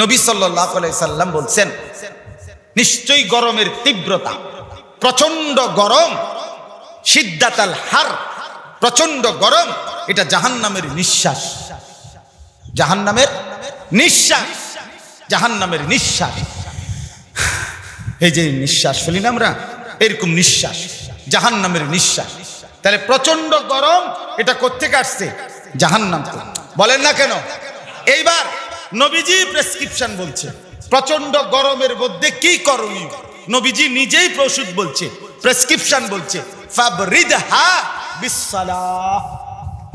নবী সাল্লাহ সাল্লাম বলছেন, নিশ্চয়ই গরমের তীব্রতা প্রচণ্ড গরম সিদ্ধাতাল হার প্রচণ্ড গরম, এটা জাহান্নামের নিঃশ্বাস। জাহান্নামের নিঃশ্বাস জাহান্নামের নিঃশ্বাস। এই যে নিঃশ্বাস ফেলি না আমরা, এরকম নিঃশ্বাস, জাহান্নামের নিঃশ্বাস। তাহলে প্রচণ্ড গরম, এটা কোথেকে আসছে? জাহান্নাম থেকে। বলেন না কেন? এইবার নবীজি প্রেসক্রিপশন বলছে। প্রচণ্ড গরমের মধ্যে কি করণীয় নবীজি নিজেই প্রসূত বলছে প্রেসক্রিপশন বলছে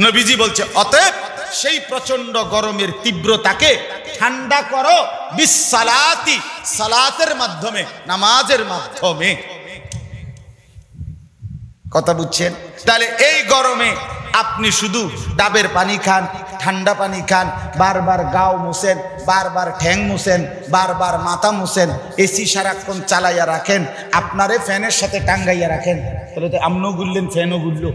নবীজি বলছে, অতএব সেই প্রচণ্ড গরমের তীব্রতাকে ঠান্ডা করো বিসালাতি সালাতের মাধ্যমে, নামাজের মাধ্যমে। কথা বুঝছেন? তাহলে এই গরমে আপনি শুধু ডাবের পানি খান, ঠান্ডা পানি খান, বারবার গাও মুছেন, বারবার ঠ্যাং মুছেন, বারবার মাথা মুছেন এসি সারাক্ষণ চালাইয়া রাখেন, আপনারে ফ্যানের সাথে টাঙ্গাইয়া রাখেন। তাহলে তো আমনও গুললেন, ফ্যানও গুললো।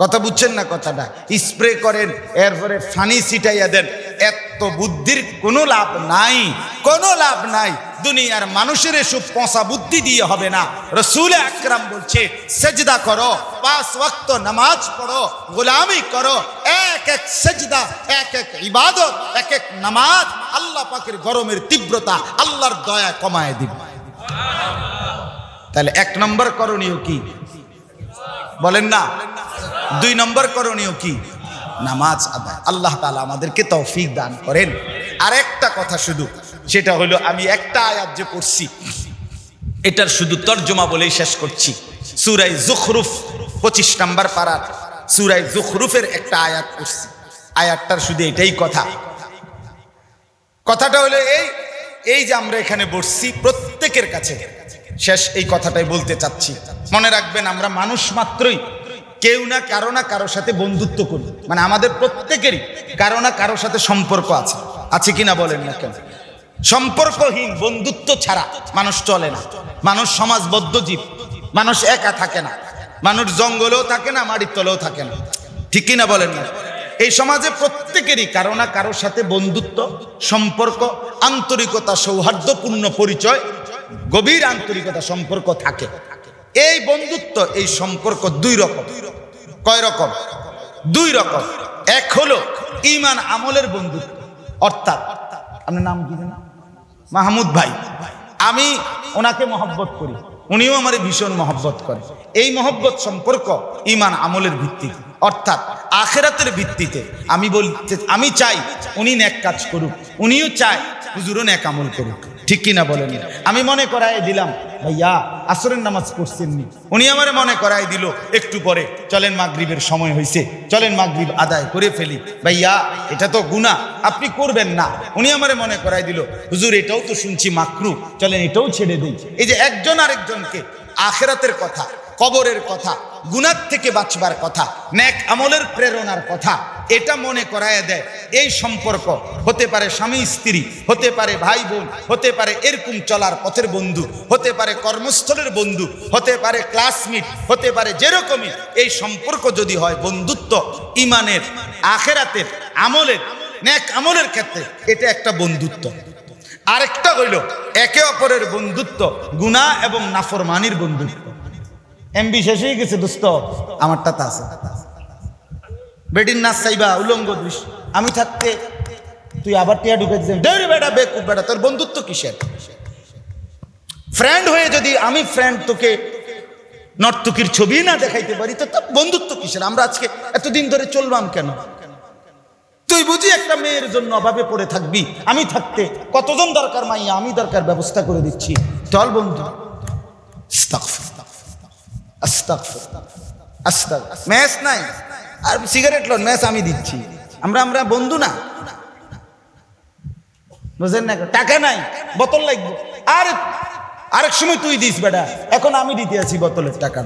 কথা বুঝছেন না কথাটা? স্প্রে করেন, এরপরে ফানি ছিটাইয়া দেন। এত বুদ্ধির কোনো লাভ নাই, কোনো লাভ নাই। দুনিয়ার মানুষের এসব পচা বুদ্ধি দিয়ে হবে না। রসুল আকরাম বলছে, সেজদা করো, পাঁচ ওয়াক্ত নামাজ পড়ো, গোলামি করো, এক এক সেজদা, এক এক ইবাদত, এক এক নামাজ, আল্লাহ পাকের গরমের তীব্রতা, আল্লাহর দয়া কমায় দিব। তাহলে এক নম্বর করণীয় কি? বলেন না। দুই নম্বর করণীয় কি? নামাজ আদায়। আল্লাহ তালা আমাদেরকে তৌফিক দান করেন। আর একটা কথা শুধু, সেটা হলো আমি একটা আয়াত যে পড়ছি, এটার শুধু তর্জমা বলেই শেষ করছি। সুরাই জুখরুফ, পঁচিশ নাম্বার পাড়ার সুরাই জুখরুফের একটা আয়াত পড়ছি। আয়াতটার শুধু এটাই কথা। কথাটা হলো এই এই যে আমরা এখানে বসছি প্রত্যেকের কাছে, শেষ এই কথাটাই বলতে চাচ্ছি। মনে রাখবেন আমরা মানুষ মাত্রই কেউ না, কারও না, কারোর সাথে বন্ধুত্ব করি মানে আমাদের প্রত্যেকেরই কারও না, কারোর সাথে সম্পর্ক আছে। আছে কিনা বলেন না কেন? সম্পর্কহীন বন্ধুত্ব ছাড়া মানুষ চলে না। মানুষ সমাজবদ্ধ জীব। মানুষ একা থাকে না। মানুষ জঙ্গলেও থাকে না, মাটির তলেও থাকে না। ঠিক কিনা বলেন না? এই সমাজে প্রত্যেকেরই কারও না, কারোর সাথে বন্ধুত্ব, সম্পর্ক, আন্তরিকতা, সৌহার্দ্যপূর্ণ পরিচয়, গভীর আন্তরিকতা সম্পর্ক থাকে। এই বন্ধুত্ব, এই সম্পর্ক দুই রকম। কয় রকম? দুই রকম। এক হলো ইমান আমলের বন্ধুত্ব। অর্থাৎ, আপনার নাম কি মাহমুদ ভাই। আমি ওনাকে মহব্বত করি। উনিও আমার ভীষণ মহব্বত করে। এই মহব্বত সম্পর্ক ইমান আমলের ভিত্তিতে। অর্থাৎ, আখেরাতের ভিত্তিতে। আমি বলতে, আমি চাই উনি ন্যাক কাজ করুক। উনিও চায় হুজুরও ন্যাক আমল করুক। ঠিক কিনা বলেন। আমি মনে করাই দিলাম, ভাইয়া, আসরের নামাজ পড়ছেননি। উনি আমারে মনে করাই দিল, একটু পরে, চলেন মাগরিবের সময় হয়েছে চলেন মাগরিব আদায় করে ফেলি। ভাইয়া, এটা তো গুণা আপনি করবেন না। উনি আমারে মনে করাই দিল, হুজুর, এটাও তো শুনছি মাকরু, চলেন এটাও ছেড়ে দিই। এই যে একজন আরেকজনকে, আখেরাতের কথা, কবরের কথা গুনার থেকে বাঁচবার কথা ন্যাক আমলের প্রেরণার কথা, এটা মনে করায় দেয়। এই সম্পর্ক হতে পারে স্বামী, স্ত্রী, হতে পারে ভাই, বোন, হতে পারে এরকম চলার পথের বন্ধু, হতে পারে কর্মস্থলের বন্ধু, হতে পারে ক্লাসমেট হতে পারে যেরকমই। এই সম্পর্ক যদি হয় বন্ধুত্ব, ইমানের, আখেরাতের, আমলের ন্যাক আমলের ক্ষেত্রে, এটা একটা বন্ধুত্ব। আরেকটা হইল, একে অপরের বন্ধুত্ব গুণা এবং নাফরমানির বন্ধুত্ব। এমবি শেষ হয়ে গেছে, দোস্ত। আমারটা তা আছে। বেটির নাচ চাইবা, উলঙ্গ দৃশ্য। আমি থাকতে তুই আবার টিয়া ঢুকে দিতে ডেরি বেটা, বেকুব বেটা, তোর বন্ধুত্ব কিসের? ফ্রেন্ড হয়ে যদি আমি ফ্রেন্ড তোকে নর্তকীর ছবি না দেখাইতে পারি, তো তোর বন্ধুত্ব কিসের? আমরা আজকে এতদিন ধরে চলবাম কেন? তুই বুঝি একটা মেয়ের জন্য অভাবে পড়ে থাকবি? আমি থাকতে কতজন দরকার মাইয়া? আমি দরকার ব্যবস্থা করে দিচ্ছি। চল বন্ধু। ম্যাচ নাই। আর সিগারেট লোন ম্যাচ আমি দিচ্ছি। আমরা আমরা বন্ধু না। বুঝলেন না? টাকা নাই, বোতল লাগবে। আর আরেক সময় তুই দিস, বেটা। এখন আমি দিতে আছি বোতলের টাকা।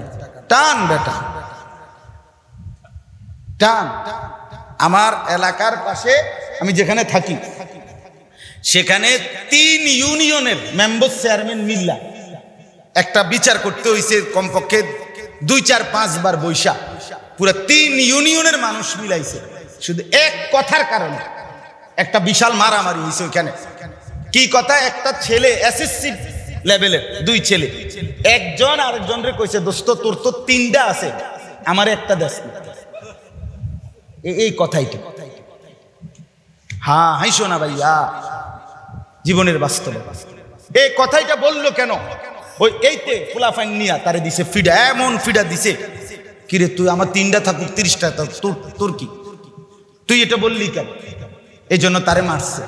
টান, বেটা। টান। আমার এলাকার পাশে আমি যেখানে থাকি, সেখানে তিন ইউনিয়নের মেম্বার চেয়ারম্যান মিল্লা। একটা বিচার করতে হয়েছে কমপক্ষে দুই, চার পাঁচবার বৈশা। পুরো তিন ইউনিয়নের মানুষ মিলাইছে। শুধু এক কথার কারণে। একটা বিশাল মারামারি হয়েছে ওইখানে। কি কথা? একটা ছেলে এসএসসি লেভেলের দুই ছেলে। একজন আরেকজনরে কইছে, দোস্ত, তোর তো তিনটা আছে। আমার একটা দেশ এই কথাইটা হ্যাঁ হাইসো না ভাইয়া। জীবনের বাস্তবে। এই কথাইটা বলল কেন? ওই এইতে ফুলাফাইন নিয়া, তারে দিছে ফিডা, এমন ফিডা দিছে। কিরে তুই আমার তিনটা থাকুক, তিরিশটা থাকুক, তোর তোর কি? তুই এটা বললি কেন? এই জন্য তারে মারছে।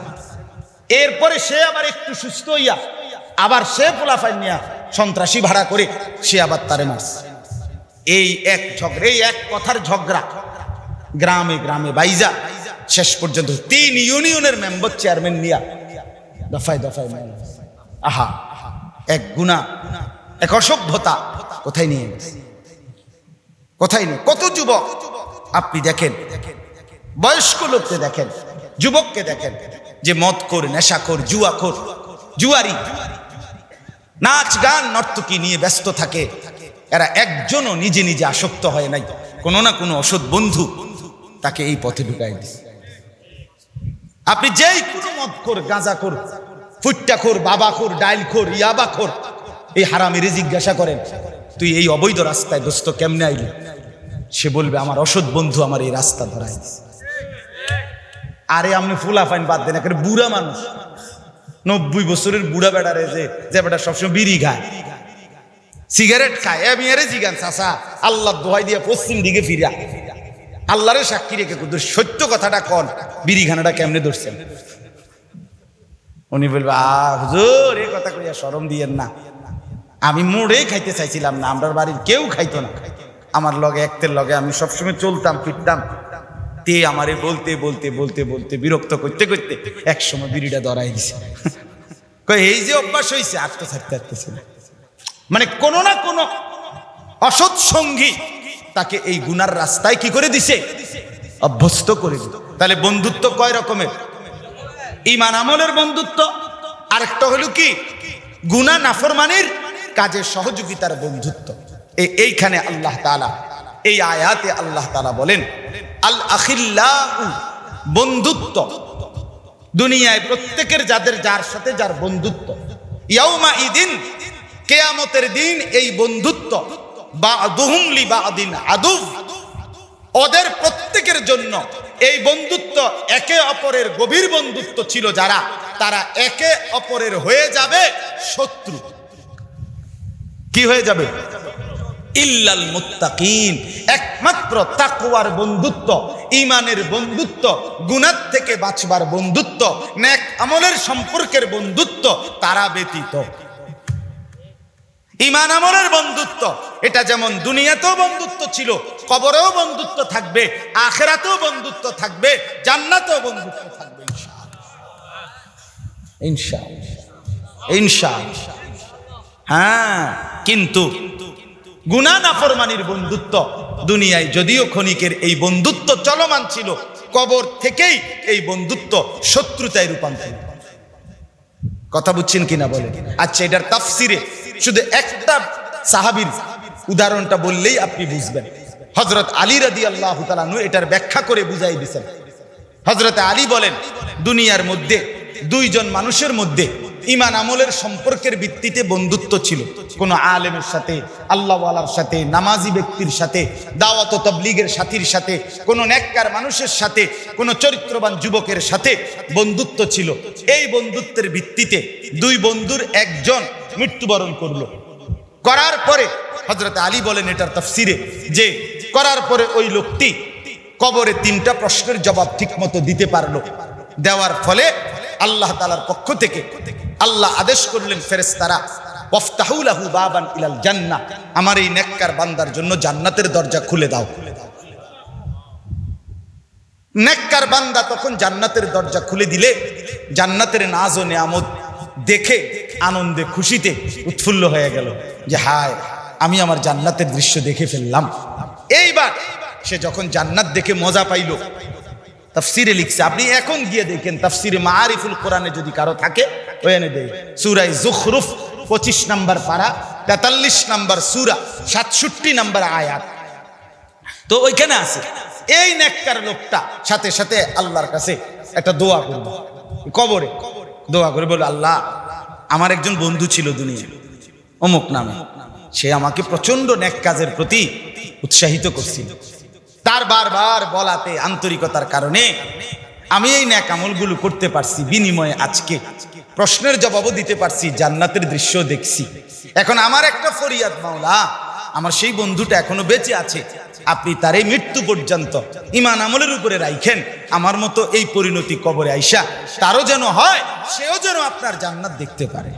এরপরে সে আবার একটু সুস্থ হইয়া, আবার সে ফুলাফাইন নিয়া সন্ত্রাসী ভাড়া করে সে আবার তারে মারছে। এই এক ঝগড়া, এই এক কথার ঝগড়া গ্রামে গ্রামে বাইজা, শেষ পর্যন্ত তিন ইউনিয়নের মেম্বার চেয়ারম্যান নিয়া দফায় দফায়। আহা। এক গুণা, এক অসভ্যতা। কোথায় নিয়ে গেছে? কোথায় নেই কত যুবক? আপনি দেখেন। বয়স্ক লোককে দেখেন, যুবককে দেখেন, যে মদ কর নেশা কর জুয়া কর জুয়ারি। নাচ, গান, নর্তকী নিয়ে ব্যস্ত থাকে। এরা একজনও নিজে নিজে আসক্ত হয় নাই। কোনো না কোনো অসৎ বন্ধু তাকে এই পথে ঢুকাই দিছে। আপনি যেই কোনো মদ কর গাঁজা কর ফুট্টা খোর বাবা খোর ডাইল খোর ইয়াবা খোর এই হারামেরে জিজ্ঞাসা করেন, তুই এই অবৈধ রাস্তায় দোস্ত কেমনে আইলি? সে বলবে, আমার অসৎ বন্ধু আমার এই রাস্তা ধরাই আরে, আপনি ফুলা ফাইন বাদ দেন, একেবারে বুড়া মানুষ। নব্বই বছরের বুড়া বেড়ারে যে যে বেটা সবসময় বিড়ি খায়। সিগারেট খায়। এ মেয়েরে জিগান চাষা আল্লাহ দোহাই দিয়ে পশ্চিম দিকে ফিরা আল্লাহরে সাক্ষী রেখে সত্য কথাটা কন, বিড়িখানাটা কেমনে ধরছেন? উনি বলবে, আ, হুজুর, এই কথা কইয়া শরম দিয়েন না। আমি মোড়েই খাইতে চাইছিলাম না আমরা বাড়ির কেউ খাইতো না। আমার লগে একতের লগে আমি সবসময় চলতাম, ফিরতাম। তে আমারে বলতে বলতে বলতে বলতে, বিরক্ত করতে করতে এক সময় বিড়িটা ধরাই দিছে। এই যে অভ্যাস হয়েছে আর তো থাকতে থাকতেছে না। মানে কোনো না কোনো অসৎ সঙ্গী তাকে এই গুনার রাস্তায় কি করে দিছে? অভ্যস্ত করে দিল তাহলে বন্ধুত্ব কয় রকমের? ইমান আমলের বন্ধুত্ব। আরেকটা হলো কি? গুনা নাফরমানির কাজে সহযোগিতার বন্ধুত্ব। এইখানে আল্লাহ তাআলা, এই আয়াতে আল্লাহ তাআলা বলেন, আল আখিল্লাউ বন্ধুত্ব। দুনিয়ায় প্রত্যেকের যাদের যার সাথে যার বন্ধুত্ব। ইয়াউমা ইদিন, কেয়ামতের দিন এই বন্ধুত্ব বা দুহুমলি বা দিন আদুভ ওদের প্রত্যেকের জন্য এই বন্ধুত্ব একে অপরের গভীর বন্ধুত্ব ছিল যারা, তারা একে অপরের হয়ে যাবে শত্রু। কি হয়ে যাবে? ইল্লাল মুত্তাকিন। একমাত্র তাকওয়ার বন্ধুত্ব ইমানের বন্ধুত্ব গুনার থেকে বাঁচবার বন্ধুত্ব, নেক আমলের সম্পর্কের বন্ধুত্ব তারা ব্যতীত। ইমান আমলের বন্ধুত্ব। এটা যেমন দুনিয়াতেও বন্ধুত্ব ছিল, কবরেও বন্ধুত্ব থাকবে, আখেরাতেও বন্ধুত্ব থাকবে, জান্নাতেও বন্ধুত্ব থাকবে হ্যাঁ কিন্তু গুনা নাফরমানির বন্ধুত্ব দুনিয়ায় যদিও ক্ষণিকের এই বন্ধুত্ব চলমান ছিল, কবর থেকেই এই বন্ধুত্ব শত্রুতায় রূপান্তরিত। কথা বুঝছেন কিনা বলে আচ্ছা এটার তাফসিরে শুধু একটা সাহাবীর উদাহরণটা বললেই আপনি বুঝবেন। হজরত আলী রাদি আল্লাহ এটার ব্যাখ্যা করে বুঝাই দিছেন। হজরত আলী বলেন, দুনিয়ার মধ্যে দুইজন মানুষের মধ্যে ইমান আমলের সম্পর্কের ভিত্তিতে বন্ধুত্ব ছিল। কোন আলেমের সাথে, আল্লাহওয়ালার সাথে, নামাজি ব্যক্তির সাথে, দাওয়াত তবলিগের সাথীর সাথে, কোন নেককার মানুষের সাথে, কোন চরিত্রবান যুবকের সাথে বন্ধুত্ব ছিল। এই বন্ধুত্বের ভিত্তিতে দুই বন্ধুর একজন মৃত্যুবরণ করল। করার পরে হজরত আলী বলেন এটার তফসিরে যে, করার পরে ওই লোকটি কবরে তিনটা প্রশ্নের জবাব ঠিক মতো দিতে পারল। দেওয়ার ফলে আল্লাহ তালার পক্ষ থেকে আল্লাহ আদেশ করলেন ফেরেস্তারা ওফতাহুলাহু বাবান ইলাল জান্নাহ আমার এই নেককার বান্দার জন্য জান্নাতের দরজা খুলে দাও। নেককার বান্দা তখন জান্নাতের দরজা খুলে দিলে, জান্নাতের নাজ ও নেয়ামত দেখে, আনন্দে, খুশিতে উৎফুল্ল হয়ে গেল যে হায়, আমি আমার জান্নাতের দৃশ্য দেখে ফেললাম। এইবার সে যখন জান্নাত দেখে মজা পাইল, তাফসিরে লিখছে, আপনি এখন গিয়ে দেখেন তাফসিরে মারিফুল কোরআনে যদি কারও থাকে ওখানে দেয় সুরাই জুখরুফ, পঁচিশ নাম্বার পারা, তেতাল্লিশ নাম্বার সুরা, সাতষট্টি নাম্বার আয়াত। তো ওইখানে আছে, এই নেককার লোকটা সাথে সাথে আল্লাহর কাছে একটা দোয়া করব কবরে। দোয়া করে বলো আল্লাহ, আমার একজন বন্ধু ছিল দুনিয়া অমুক নামে। সে আমাকে প্রচণ্ড ন্যাক কাজের প্রতি উৎসাহিত করছিল। তার বারবার বলাতে আন্তরিকতার কারণে আমি এই ন্যাক আমলগুলো করতে পারছি, বিনিময়ে আজকে প্রশ্নের জবাবও দিতে পারছি, জান্নাতের দৃশ্য দেখছি। এখন আমার একটা ফরিয়াদ, মাওলা, আমার সেই বন্ধুটা এখনও বেঁচে আছে। আপনি তার এই মৃত্যু পর্যন্ত ইমান আমলের উপরে রাইখেন। আমার মতো এই পরিণতি কবরে আইসা তারও যেন হয়, সেও যেন আপনার জান্নাত দেখতে পারে।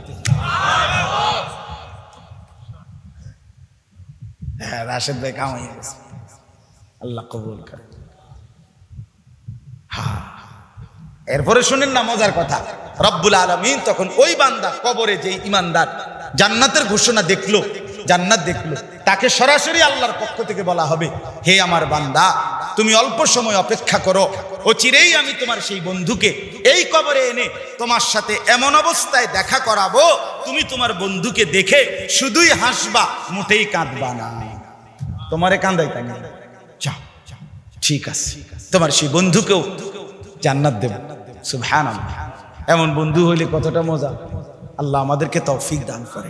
হ্যাঁ রাশেদ ভাই কামাই আল্লাহ কবুল করে। এরপরে শুনেন না, মজার কথা। রব্বুল আলমিন তখন ওই বান্দা কবরে যে ইমানদার, জান্নাতের ঘোষণা দেখল, জান্নাত দেখল। তাকে সরাসরি আল্লাহর পক্ষ থেকে বলা হবে, হে আমার বান্দা, তুমি অল্প সময় অপেক্ষা করো। ও চিরেই আমি তোমার সেই বন্ধুকে এই কবরে এনে তোমার সাথে এমন অবস্থায় দেখা করাবো, তুমি তোমার বন্ধুকে দেখে শুধুই হাসবা, মোটেই কাঁদবা না। তোমারে কান্দাই তাই যাও। ঠিক আছে। তোমার সেই বন্ধুকেও জান্নাত দেব। সুবহান এমন বন্ধু হইলে কতটা মজা। আল্লাহ আমাদেরকে তৌফিক দান করে।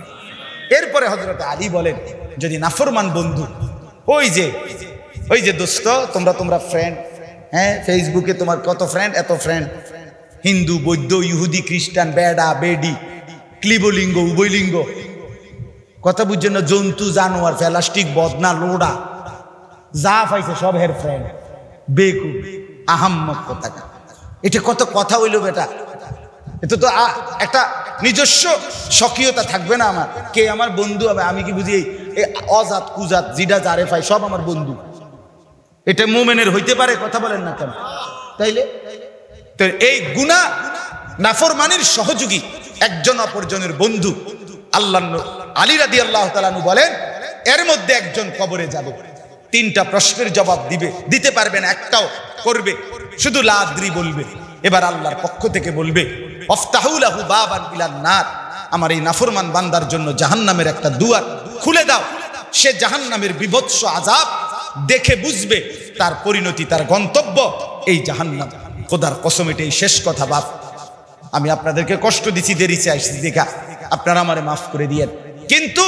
এরপরে হজরত আলী বলেন যদি নাফরমান বন্ধু, ওই যে ওই যে দোস্ত, তোমরা তোমরা ফ্রেন্ড হ্যাঁ ফেসবুকে তোমার কত ফ্রেন্ড এত ফ্রেন্ড হিন্দু, বৌদ্ধ, ইহুদি, খ্রিস্টান, বেডা, বেডি, ক্লিবলিঙ্গ, উভয়লিঙ্গ। কথা বুঝছেন না? জন্তু, জানোয়ার, প্লাস্টিক, বদনা, লোডা, যা পাইছে সব হের ফ্রেন্ড বেকু আহাম্মক কথা এটা কত কথা হইল বেটা? এটা তো একটা নিজস্ব স্বকীয়তা থাকবে না আমার। কে আমার বন্ধু হবে? আমি কি বুঝি অজাত, কুজাত, জিডা, জারে পাই সব আমার বন্ধু। এটা মোমেনের হইতে পারে, কথা বলেন না কেন? তাইলে? এই গুণা নাফরমানির সহযোগী একজন অপরজনের বন্ধু। আল্লাহ আলী রাদি আল্লাহ তালানু বলেন, এর মধ্যে একজন কবরে যাবে। তিনটা প্রশ্নের জবাব দিবে, দিতে পারবেন একটাও করবে। শুধু লাদ্রি বলবে। এবার আল্লাহর পক্ষ থেকে বলবে, অফতাহুলাহু বাবান ইলান নার। আমার এই নাফরমান বান্দার জন্য জাহান্নামের একটা দুয়ার। খুলে দাও। সে জাহান্নামের বিভৎস আজাব দেখে বুঝবে তার পরিণতি, তার গন্তব্য। এই জাহান্নাম, খোদার কসম, এটাই শেষ কথা, বাপ। আমি আপনাদেরকে কষ্ট দিছি দেরিছে আসছি দেখা আপনারা আমারে মাফ করে দিয়েন। কিন্তু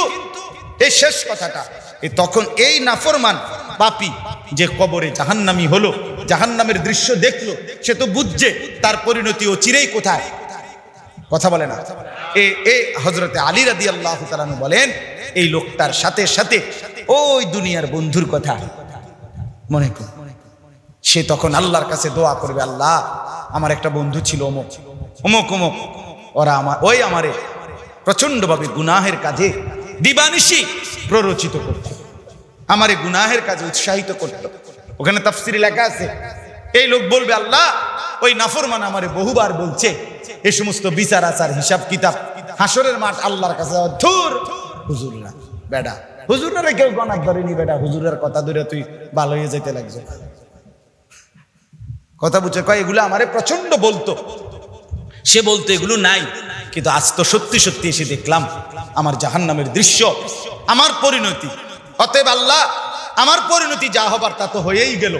এই শেষ কথাটা তখন এই নাফরমান পাপি যে কবরে জাহান্নামি হলো, জাহান্নামের দৃশ্য দেখল, সে তো বুঝছে তার পরিণতি ও চিরেই কোথায়। কথা বলে না। এ এ হজরতে আলী রাদি আল্লাহ বলেন, এই লোকটার সাথে সাথে ওই দুনিয়ার বন্ধুর কথা মনে কর। সে তখন আল্লাহর কাছে দোয়া করবে, আল্লাহ, আমার একটা বন্ধু ছিল অমুক অমুক অমুক। ওরা আমার, ওই আমারে প্রচন্ডভাবে গুনাহের কাজে দিবানিশি প্ররোচিত করত আমারে গুনাহের কাজে উৎসাহিত করত ওখানে তাফসিরি লেখা আছে, এই লোক বলবে, আল্লাহ ওই নাফরমান আমারে বহুবার বলছে, এ সমস্ত বিচার আচার, হিসাব, কিতাব, হাসরের মাঠ আল্লাহর কাছে ধুর হুজুররা, বেডা, হুজুরের কেউ গণাক ধরেনি বেটা হুজুরের কথা ধরে তুই ভালো হয়ে যেতে লাগছে। কথা বুঝছে কয়, এগুলো আমারে প্রচণ্ড বলতো। সে বলতো এগুলো নাই, কিন্তু আজ তো সত্যি সত্যি এসে দেখলাম, আমার জাহান্নামের দৃশ্য, আমার পরিণতি। অতএব আল্লাহ, আমার পরিণতি যা হবার তা তো হয়েই গেল।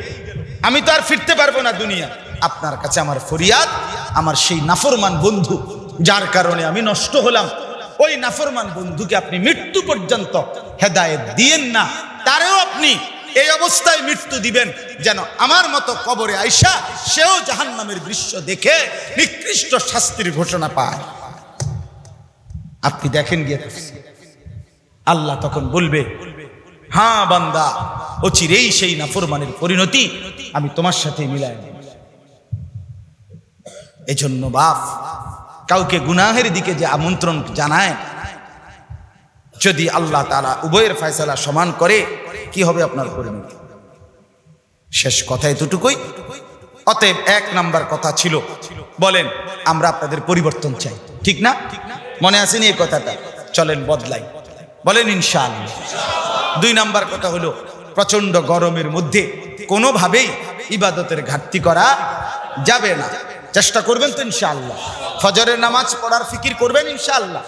আমি তো আর ফিরতে পারব না দুনিয়া। আপনার কাছে আমার ফরিয়াদ, আমার সেই নাফরমান বন্ধু, যার কারণে আমি নষ্ট হলাম। ওই নাফরমান বন্ধুকে আপনি মৃত্যু পর্যন্ত হেদায়েত দিয়েন না, তারেও আপনি এই অবস্থায় মৃত্যু দিবেন, যেন আমার মতো কবরে আইসা সেও জাহান্নামের দৃশ্য দেখে নিকৃষ্ট শাস্তির ঘোষণা পায়। আপনি দেখেন গিয়ে আল্লাহ তখন বলবে হ্যাঁ বান্দা ও চিরেই সেই নাফরমানের পরিণতি আমি তোমার সাথে মিলাই। এজন্য বাপ, কাউকে গুনাহের দিকে যে আমন্ত্রণ জানায়, যদি আল্লাহ তালা উভয়ের ফয়সালা সমান করে, কি হবে আপনার পরিণতি? শেষ কথা এতটুকুই। অতএব এক নাম্বার কথা ছিল, বলেন, আমরা আপনাদের পরিবর্তন চাই। ঠিক না? মনে আসেনি এই কথাটা? চলেন বদলাই। বলেন ইনশাআল্লাহ। দুই নাম্বার কথা হলো প্রচণ্ড গরমের মধ্যে কোনোভাবেই ইবাদতের ঘাটতি করা যাবে না। চেষ্টা করবেন তো ইনশাআল্লাহ। ফজরের নামাজ পড়ার ফিকির করবেন ইনশাআল্লাহ।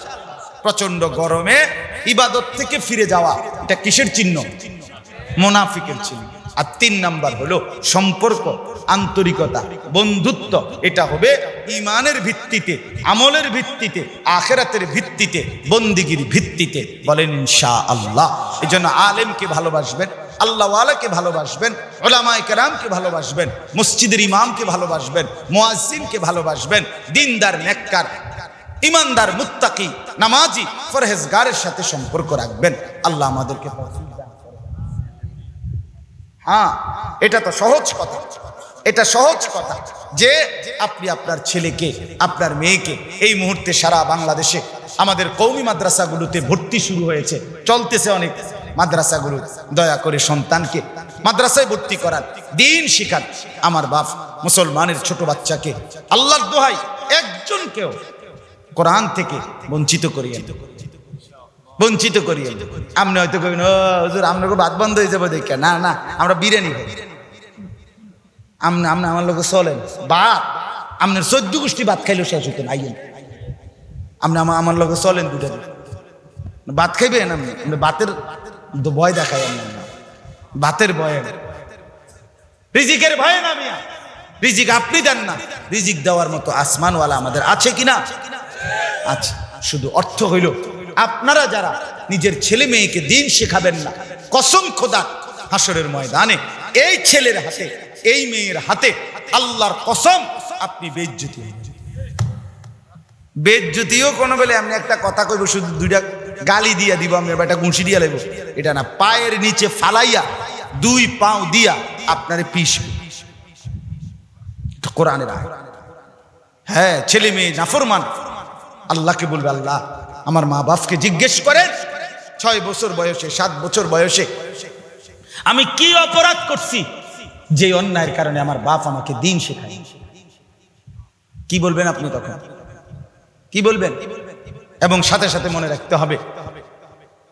প্রচণ্ড গরমে ইবাদত থেকে ফিরে যাওয়া, এটা কিসের চিহ্ন? মোনাফিকের চিহ্ন। আর তিন নাম্বার হলো সম্পর্ক, আন্তরিকতা, বন্ধুত্ব। এটা হবে ইমানের ভিত্তিতে, আমলের ভিত্তিতে, আখেরাতের ভিত্তিতে, বন্দিগির ভিত্তিতে। বলেন ইনশা আল্লাহ এই জন্য আলেমকে ভালোবাসবেন আল্লাহওয়ালাকে ভালোবাসবেন, ওলামায় কেরামকে ভালোবাসবেন, মসজিদের ইমামকে ভালোবাসবেন মোয়াজিনকে ভালোবাসবেন, দিনদার, নেককার, ইমানদার, মুত্তাকি, নামাজি ফরহেজগারের সাথে সম্পর্ক রাখবেন। আল্লাহ আমাদেরকে হ্যাঁ এটা তো সহজ কথা। এটা সহজ কথা যে আপনি আপনার ছেলেকে, আপনার মেয়েকে এই মুহূর্তে সারা বাংলাদেশে আমাদের কৌমি মাদ্রাসাগুলোতে ভর্তি শুরু হয়েছে। চলতেছে অনেক। মাদ্রাসাগুলো দয়া করে সন্তানকে মাদ্রাসায় ভর্তি করান, দিন শিখান। আমার বাপ মুসলমানের ছোট বাচ্চাকে আল্লাহর দোহাই একজনকেও কোরআন থেকে বঞ্চিত করিয়ে বঞ্চিত করিয়ে আপনি হয়তো কবেন ও, হুজুর আপনাকে ভাত বন্ধ হয়ে যাবে দেখে। না না, আমরা বিরিয়ানি খাই। আপনি আপনি আমার লোক চলেন। ভাত, আপনার চোদ্দ গোষ্ঠী ভাত খাইলেও শেষ হতেন আইয়েন। আপনি আমার আমার লোক চলেন দুটা ভাত খাইবেন আপনি? আপনি ভাতের তো ভয় দেখাই আপনি ভাতের ভয়ে না। রিজিকের ভয়ে না মিয়া। রিজিক আপনি দেন না। রিজিক দেওয়ার মতো আসমানওয়ালা আমাদের আছে কিনা? আছে। শুধু অর্থ হইল, আপনারা যারা নিজের ছেলে মেয়েকে দিন শেখাবেন না, কসম খোদা হাসরের ময়দানে এই ছেলের হাতে, এই মেয়ের হাতে আল্লাহর কসম আপনি বেজ্জতি বেজ্জতিও কোনো বেলে আমি একটা কথা কইব, শুধু দুইটা গালি দিয়া দিব আমি একটা গুঁষি দিয়া লাগবো এটা না, পায়ের নিচে ফালাইয়া দুই পাও দিয়া আপনারে এটা কোরআনের হ্যাঁ ছেলে মেয়ে নাফরমান। আল্লাহকে বলবে, আল্লাহ, আমার মা বাপকে জিজ্ঞেস করেন ছয় বছর বয়সে, সাত বছর বয়সে আমি কি অপরাধ করছি? যে অন্যায়ের কারণে আমার বাপ আমাকে দিন শেখায়। কি বলবেন আপনি তখন? কি বলবেন? এবং সাথে সাথে মনে রাখতে হবে।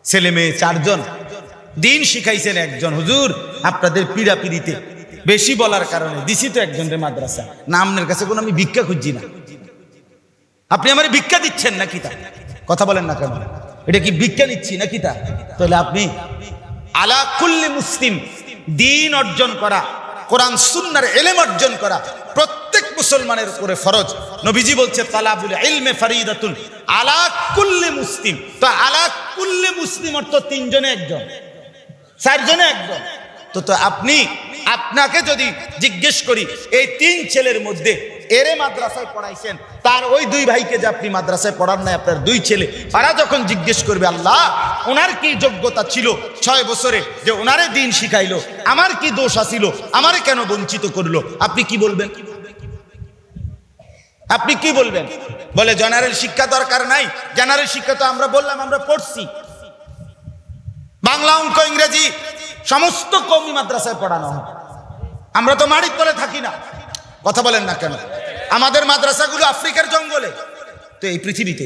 ছেলে মেয়ে চারজন, দিন শিখাইছেন একজন। হুজুর, আপনাদের পিড়াপিড়িতে বেশি বলার কারণে দিছি তো একজনের মাদ্রাসা। না আপনার কাছে কোনো আমি ভিক্ষা খুঁজছি না। আপনি আমার ভিক্ষা দিচ্ছেন নাকি তা? কথা বলেন না কেন? এটা কি ভিক্ষা নিচ্ছি নাকি তা? তাহলে আপনি আলা কুল্লি মুসলিম, দিন অর্জন করা, কোরআন, সুন্নার এলেম অর্জন করা, প্রত্যেক মুসলমানের উপরে ফরজ। নবীজি বলছে, তালাবুল ইলমে ফারিদাতুন আলা কুল্লি মুসলিম। তো আলা কুল্লি মুসলিম অর্থ তিনজনে একজন, চারজনে একজন। তো তো আপনি, আপনাকে যদি জিজ্ঞেস করি, এই তিন ছেলের মধ্যে এরে মাদ্রাসায় পড়াইছেন, তার ওই দুই ভাইকে যে আপনি মাদ্রাসায় পড়ান নাই, আপনার দুই ছেলে, তারা যখন জিজ্ঞেস করবে, আল্লাহ, ওনার কি যোগ্যতা ছিল ছয় বছরে যে ওনারে দিন শিখাইলো, আমার কি দোষ আসিল আমারে কেন বঞ্চিত করল? আপনি কি বলবেন? আপনি কি বলবেন? বলে জেনারেল শিক্ষা দরকার নাই। জেনারেল শিক্ষা তো আমরা বললাম, আমরা পড়ছি। বাংলা অঙ্ক, ইংরেজি, সমস্ত কমি মাদ্রাসায় পড়ানো হয়। আমরা তো মাড়ির তলে থাকি না। কথা বলেন না কেন? আমাদের মাদ্রাসাগুলো আফ্রিকার জঙ্গলে। তো এই পৃথিবীতে।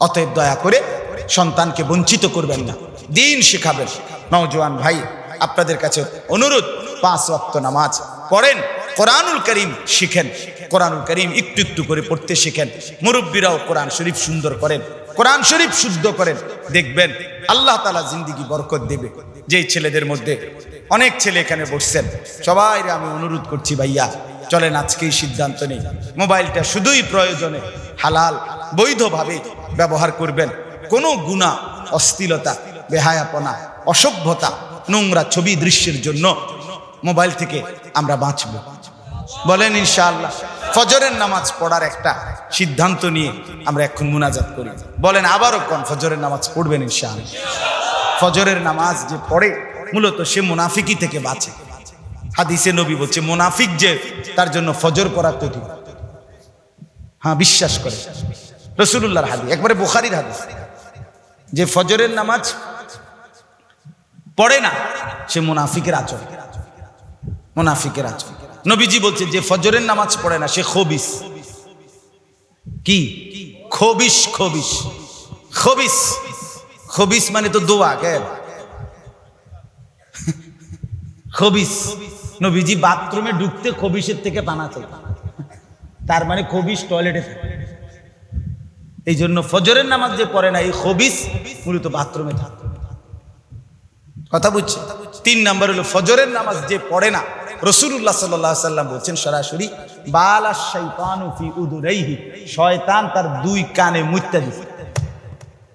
অতএব দয়া করে সন্তানকে বঞ্চিত করবেন না। দিন শেখাবেন। নওজোয়ান ভাই, আপনাদের কাছে অনুরোধ, পাঁচ ওয়াক্ত নামাজ পড়েন। কোরআনুল করিম শিখেন। কোরআনুল করিম একটু একটু করে পড়তে শিখেন। মুরব্বীরাও কোরআন শরীফ সুন্দর করেন। কোরআন শরীফ শুদ্ধ করেন। দেখবেন আল্লাহ তালা জিন্দিগি বরকত দেবে। যেই ছেলেদের মধ্যে অনেক ছেলে এখানে বসছেন। সবাই আমি অনুরোধ করছি ভাইয়া, চলেন আজকেই সিদ্ধান্ত নেই। মোবাইলটা শুধুই প্রয়োজনে হালাল, বৈধভাবে ব্যবহার করবেন। কোনো গুণা অস্থিলতা বেহায়াপনা, অসভ্যতা, নোংরা ছবি দৃশ্যের জন্য মোবাইল থেকে আমরা বাঁচব। বলেন ইনশাআল্লাহ, ফজরের নামাজ পড়ার একটা সিদ্ধান্ত নিয়ে আমরা এখন মুনাজাত করি। বলেন আবারও কোন ফজরের নামাজ পড়বেন ইনশাআল্লাহ? ফজরের নামাজ যে পড়ে, মূলত সে মুনাফিকি থেকে বাঁচে। হাদিসে নবী বলছে, মুনাফিক যে, তার জন্য ফজর পড়া কঠিন। হ্যাঁ বিশ্বাস করে। রসুল্লাহর হাদি একবারে বুখারির হাদিস। যে ফজরের নামাজ পড়ে না, সে মুনাফিকের আচরণ। মুনাফিকের আচরণ। নবীজি বলছে, যে ফজরের নামাজ পড়ে না, সে খবিস। কি? খবিস খবিস। খবিস। খবিস মানে তো দোয়া, কে? খবিস। নবীজি বাথরুমে ঢুকতে খবিসের থেকে বানাতে তার মানে খবিস টয়লেটে থাকে। এই জন্য ফজরের নামাজ যে পড়ে না, এই খবিস মূলত বাথরুমে থাকে। কথা বুঝছে? তিন নাম্বার হলো, ফজরের নামাজ যে পড়ে না রসুল্লাহ সাল্লাহ সাল্লাম বলছেন সরাসরি, বালা শৈতানু উদুরাইহি শয়তান তার দুই কানে মুত্যা দিছে।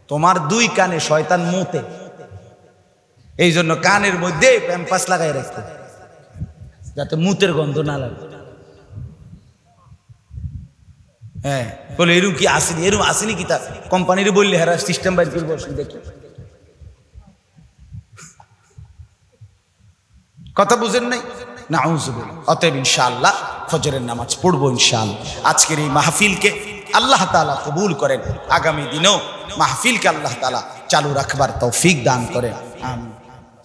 তোমার দুই কানে শয়তান মুতে। এই জন্য কানের মধ্যে প্যাম্পাস লাগাই রাখতে। যাতে মুতের গন্ধ না লাগে। হ্যাঁ বলে এরকম কি আসেনি? এরকম আসেনি কি তার কোম্পানির বললে হ্যাঁ সিস্টেম বাইর করব অসুবিধা কথা বুঝেন নাই? না অতএব ইনশাআল্লাহ ফজরের নামাজ পড়ব ইনশাআল্লাহ। আজকের এই মাহফিলকে আল্লাহ তালা কবুল করেন। আগামী দিনেও মাহফিলকে আল্লাহ তালা চালু রাখবার তৌফিক দান করেন। আমিন।